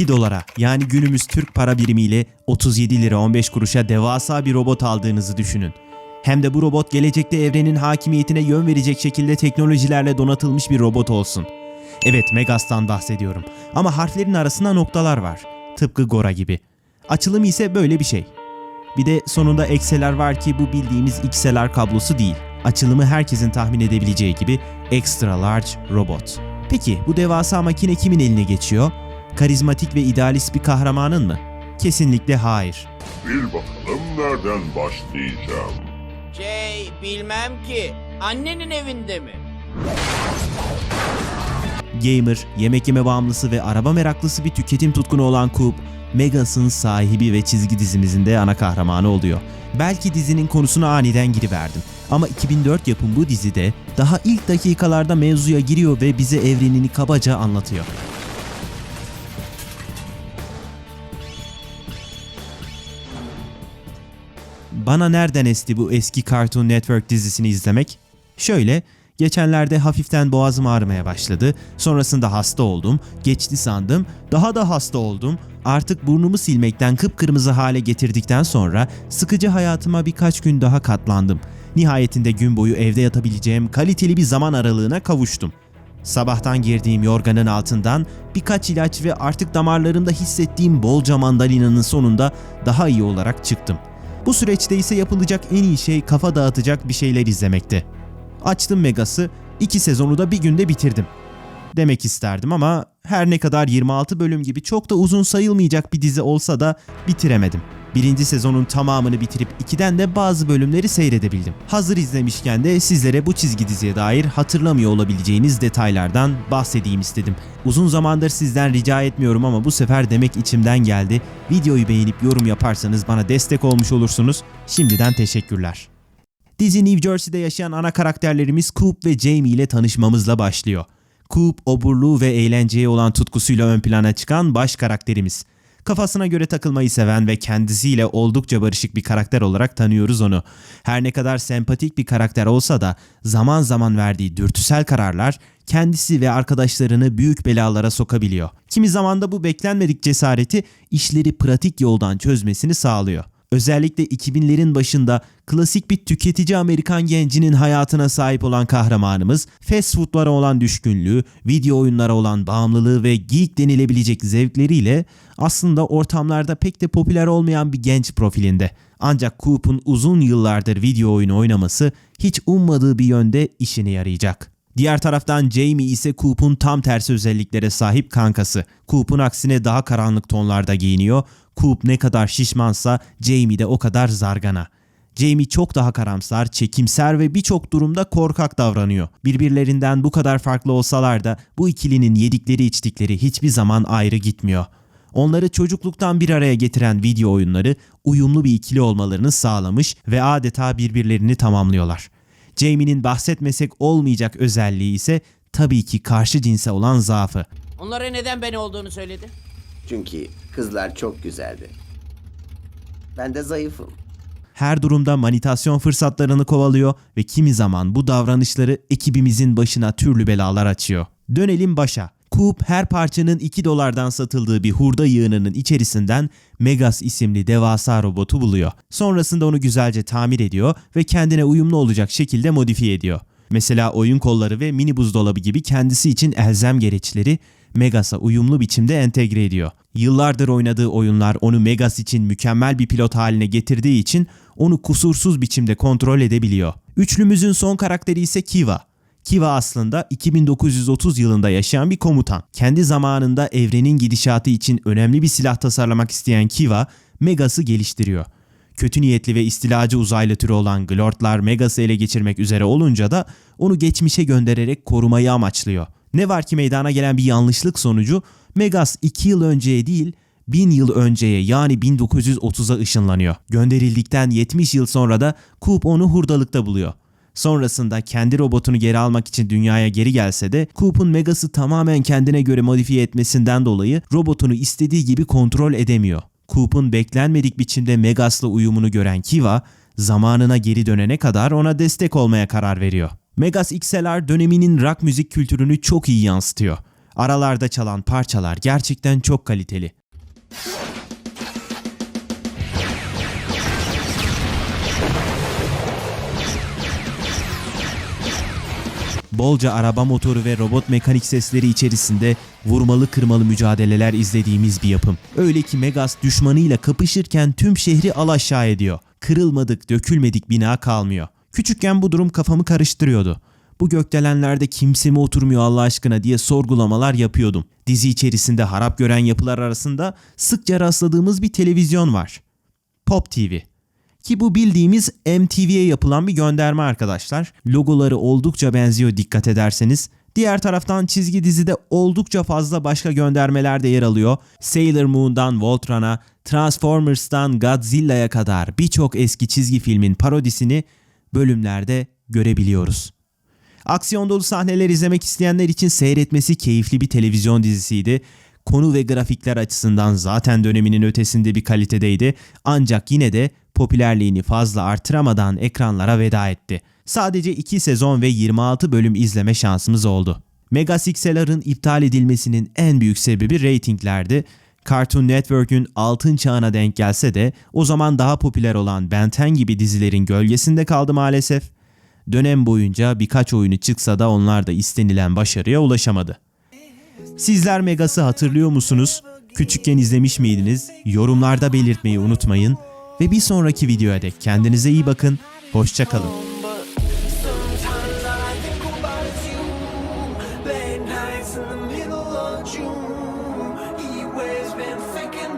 2 dolara yani günümüz Türk para birimiyle 37 lira 15 kuruşa devasa bir robot aldığınızı düşünün. Hem de bu robot gelecekte evrenin hakimiyetine yön verecek şekilde teknolojilerle donatılmış bir robot olsun. Evet Megas'tan bahsediyorum ama harflerin arasında noktalar var. Tıpkı Gora gibi. Açılımı ise böyle bir şey. Bir de sonunda ekseler var ki bu bildiğimiz XLR kablosu değil. Açılımı herkesin tahmin edebileceği gibi Extra Large Robot. Peki bu devasa makine kimin eline geçiyor? Karizmatik ve idealist bir kahramanın mı? Kesinlikle hayır. Bir bakalım nereden başlayacağım. Şey bilmem ki. Annenin evinde mi? Gamer, yemek yeme bağımlısı ve araba meraklısı bir tüketim tutkunu olan Coop, Megas'ın sahibi ve çizgi dizimizin de ana kahramanı oluyor. Belki dizinin konusuna aniden giriverdim. Ama 2004 yapım bu dizide daha ilk dakikalarda mevzuya giriyor ve bize evrenini kabaca anlatıyor. Bana nereden esti bu eski Cartoon Network dizisini izlemek? Şöyle, geçenlerde hafiften boğazım ağrımaya başladı. Sonrasında hasta oldum. Geçti sandım. Daha da hasta oldum. Artık burnumu silmekten kıpkırmızı hale getirdikten sonra sıkıcı hayatıma birkaç gün daha katlandım. Nihayetinde gün boyu evde yatabileceğim kaliteli bir zaman aralığına kavuştum. Sabahtan girdiğim yorganın altından birkaç ilaç ve artık damarlarımda hissettiğim bolca mandalinanın sonunda daha iyi olarak çıktım. Bu süreçte ise yapılacak en iyi şey kafa dağıtacak bir şeyler izlemekti. Açtım Megas'ı, iki sezonu da bir günde bitirdim. Demek isterdim ama her ne kadar 26 bölüm gibi çok da uzun sayılmayacak bir dizi olsa da bitiremedim. Birinci sezonun tamamını bitirip ikiden de bazı bölümleri seyredebildim. Hazır izlemişken de sizlere bu çizgi diziye dair hatırlamıyor olabileceğiniz detaylardan bahsedeyim istedim. Uzun zamandır sizden rica etmiyorum ama bu sefer demek içimden geldi. Videoyu beğenip yorum yaparsanız bana destek olmuş olursunuz. Şimdiden teşekkürler. Dizi New Jersey'de yaşayan ana karakterlerimiz Coop ve Jamie ile tanışmamızla başlıyor. Coop, oburluğu ve eğlenceye olan tutkusuyla ön plana çıkan baş karakterimiz. Kafasına göre takılmayı seven ve kendisiyle oldukça barışık bir karakter olarak tanıyoruz onu. Her ne kadar sempatik bir karakter olsa da zaman zaman verdiği dürtüsel kararlar kendisi ve arkadaşlarını büyük belalara sokabiliyor. Kimi zaman da bu beklenmedik cesareti işleri pratik yoldan çözmesini sağlıyor. Özellikle 2000'lerin başında klasik bir tüketici Amerikan gencinin hayatına sahip olan kahramanımız, fast foodlara olan düşkünlüğü, video oyunlara olan bağımlılığı ve geek denilebilecek zevkleriyle aslında ortamlarda pek de popüler olmayan bir genç profilinde. Ancak Coop'un uzun yıllardır video oyunu oynaması hiç ummadığı bir yönde işine yarayacak. Diğer taraftan Jamie ise Coop'un tam tersi özelliklere sahip kankası. Coop'un aksine daha karanlık tonlarda giyiniyor. Coop ne kadar şişmansa Jamie de o kadar zargana. Jamie çok daha karamsar, çekimser ve birçok durumda korkak davranıyor. Birbirlerinden bu kadar farklı olsalar da bu ikilinin yedikleri içtikleri hiçbir zaman ayrı gitmiyor. Onları çocukluktan bir araya getiren video oyunları uyumlu bir ikili olmalarını sağlamış ve adeta birbirlerini tamamlıyorlar. Jamie'nin bahsetmesek olmayacak özelliği ise tabii ki karşı cinse olan zaafı. Onlara neden ben olduğunu söyledi. Çünkü kızlar çok güzeldi. Ben de zayıfım. Her durumda manitasyon fırsatlarını kovalıyor ve kimi zaman bu davranışları ekibimizin başına türlü belalar açıyor. Dönelim başa. Coop her parçanın 2 dolardan satıldığı bir hurda yığınının içerisinden Megas isimli devasa robotu buluyor. Sonrasında onu güzelce tamir ediyor ve kendine uyumlu olacak şekilde modifiye ediyor. Mesela oyun kolları ve mini buzdolabı gibi kendisi için elzem gereçleri Megas'a uyumlu biçimde entegre ediyor. Yıllardır oynadığı oyunlar onu Megas için mükemmel bir pilot haline getirdiği için onu kusursuz biçimde kontrol edebiliyor. Üçlümüzün son karakteri ise Kiva. Kiva aslında 2930 yılında yaşayan bir komutan. Kendi zamanında evrenin gidişatı için önemli bir silah tasarlamak isteyen Kiva, Megas'ı geliştiriyor. Kötü niyetli ve istilacı uzaylı türü olan Glortlar Megas'ı ele geçirmek üzere olunca da onu geçmişe göndererek korumayı amaçlıyor. Ne var ki meydana gelen bir yanlışlık sonucu Megas 2 yıl önceye değil 1000 yıl önceye yani 1930'a ışınlanıyor. Gönderildikten 70 yıl sonra da Coop onu hurdalıkta buluyor. Sonrasında kendi robotunu geri almak için dünyaya geri gelse de Coop'un Megas'ı tamamen kendine göre modifiye etmesinden dolayı robotunu istediği gibi kontrol edemiyor. Coop'un beklenmedik biçimde Megas'la uyumunu gören Kiva, zamanına geri dönene kadar ona destek olmaya karar veriyor. Megas XLR döneminin rock müzik kültürünü çok iyi yansıtıyor. Aralarda çalan parçalar gerçekten çok kaliteli. Bolca araba motoru ve robot mekanik sesleri içerisinde vurmalı kırmalı mücadeleler izlediğimiz bir yapım. Öyle ki Megas düşmanıyla kapışırken tüm şehri alaşağı ediyor. Kırılmadık, dökülmedik bina kalmıyor. Küçükken bu durum kafamı karıştırıyordu. Bu gökdelenlerde kimse mi oturmuyor Allah aşkına diye sorgulamalar yapıyordum. Dizi içerisinde harap gören yapılar arasında sıkça rastladığımız bir televizyon var. Pop TV. Ki bu bildiğimiz MTV'ye yapılan bir gönderme arkadaşlar. Logoları oldukça benziyor dikkat ederseniz. Diğer taraftan çizgi dizide oldukça fazla başka göndermeler de yer alıyor. Sailor Moon'dan Voltron'a, Transformers'tan Godzilla'ya kadar birçok eski çizgi filmin parodisini bölümlerde görebiliyoruz. Aksiyon dolu sahneler izlemek isteyenler için seyretmesi keyifli bir televizyon dizisiydi. Konu ve grafikler açısından zaten döneminin ötesinde bir kalitedeydi. Ancak yine de popülerliğini fazla artıramadan ekranlara veda etti. Sadece 2 sezon ve 26 bölüm izleme şansımız oldu. Megasixelar'ın iptal edilmesinin en büyük sebebi reytinglerdi. Cartoon Network'ün altın çağına denk gelse de o zaman daha popüler olan Ben 10 gibi dizilerin gölgesinde kaldı maalesef. Dönem boyunca birkaç oyunu çıksa da onlar da istenilen başarıya ulaşamadı. Sizler Megas'ı hatırlıyor musunuz? Küçükken izlemiş miydiniz? Yorumlarda belirtmeyi unutmayın ve bir sonraki videoya dek kendinize iyi bakın, hoşçakalın. Late nights in the middle of June, he always been thinking.